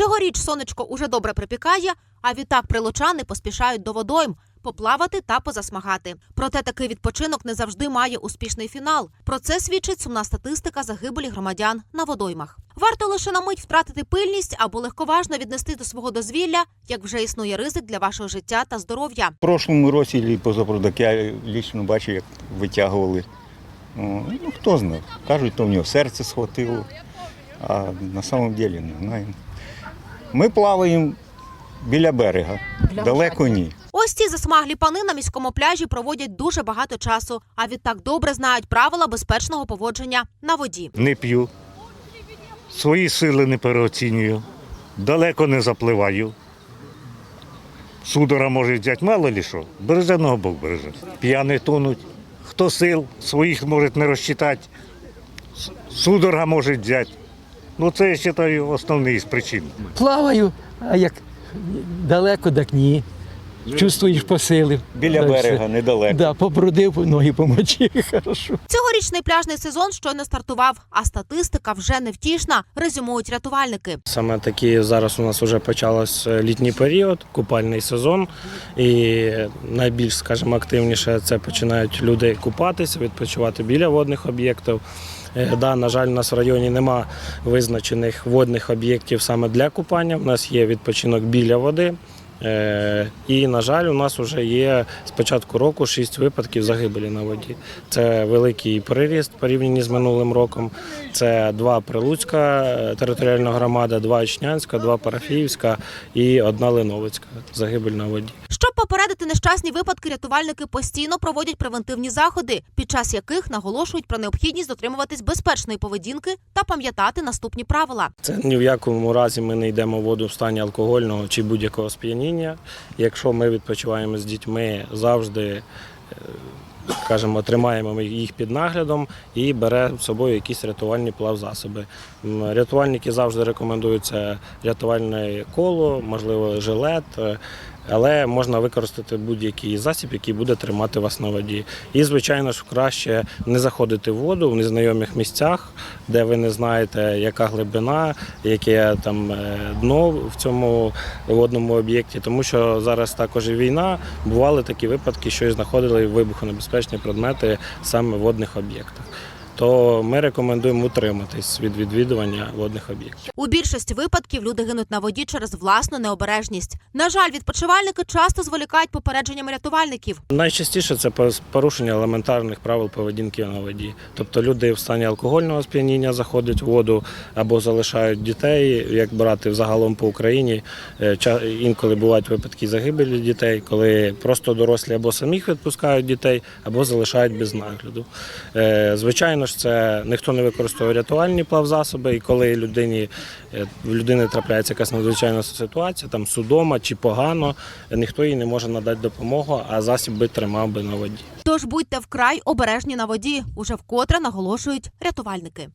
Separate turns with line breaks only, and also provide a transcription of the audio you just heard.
Цьогоріч сонечко уже добре припікає, а відтак прилучани поспішають до водойм поплавати та позасмагати. Проте такий відпочинок не завжди має успішний фінал. Про це свідчить сумна статистика загибелі громадян на водоймах. Варто лише на мить втратити пильність або легковажно віднести до свого дозвілля, як вже існує ризик для вашого життя та здоров'я.
В прошлому році і позапродок я лічно бачив, як витягували. Ну, хто знає. Кажуть, то в нього серце схватило, а на самом деле не знаємо. Ми плаваємо біля берега, далеко ні.
Ось ці засмаглі пани на міському пляжі проводять дуже багато часу, а відтак добре знають правила безпечного поводження на воді.
не п'ю, свої сили не переоцінюю, далеко не запливаю. Судора може взяти мало ли що, береженого Бог береже. П'яні тонуть. Хто сил своїх може не розчитати, судорога може взяти. Ну це я вважаю основний з причин.
Плаваю, а як далеко, так ні. Чувствуєш по сили.
Біля берега, недалеко.
Да, побродив, ноги помочив, хорошо.
Цьогорічний пляжний сезон щойно стартував, а статистика вже невтішна, резюмують рятувальники.
Саме такі зараз у нас вже почався літній період, купальний сезон. І найбільш, скажімо, активніше це починають люди купатися, відпочивати біля водних об'єктів. Е, Да, на жаль, у нас в районі нема визначених водних об'єктів саме для купання. У нас є відпочинок біля води. Е, І, на жаль, у нас вже є з початку року шість випадків загибелі на воді. Це великий приріст порівняно з минулим роком. Це два Прилуцька е, територіальна громада, два Ічнянська, два Парафіївська і одна Леновицька загибель на воді.
Попередити нещасні випадки, рятувальники постійно проводять превентивні заходи, під час яких наголошують про необхідність дотримуватись безпечної поведінки та пам'ятати наступні правила.
Це ні в якому разі ми не йдемо в воду в стані алкогольного чи будь-якого сп'яніння. Якщо ми відпочиваємо з дітьми, завжди е, скажімо, тримаємо їх під наглядом і бере з собою якісь рятувальні плавзасоби. Рятувальники завжди рекомендують це рятувальне коло, можливо, жилет. Але можна використати будь-який засіб, який буде тримати вас на воді. І, звичайно ж, краще не заходити в воду в незнайомих місцях, де ви не знаєте, яка глибина, яке там е, дно в цьому водному об'єкті, тому що зараз також і війна. Бували такі випадки, що і знаходили вибухонебезпечні предмети саме в водних об'єктах. То ми рекомендуємо утриматись від відвідування водних об'єктів.
У більшості випадків люди гинуть на воді через власну необережність. На жаль, відпочивальники часто зволікають попередженнями рятувальників.
Найчастіше це порушення елементарних правил поведінки на воді. Тобто люди в стані алкогольного сп'яніння заходять в воду або залишають дітей, як брати взагалом по Україні. е, Інколи бувають випадки загибелі дітей, коли просто дорослі або самих відпускають дітей, або залишають без нагляду. Е, Звичайно ж, це ніхто не використовує рятувальні плавзасоби, і коли людині е, в людини трапляється якась надзвичайна ситуація, там судома чи погано, ніхто їй не може надати допомогу, а засіб би тримав би на воді.
Тож будьте вкрай обережні на воді, уже вкотре наголошують рятувальники.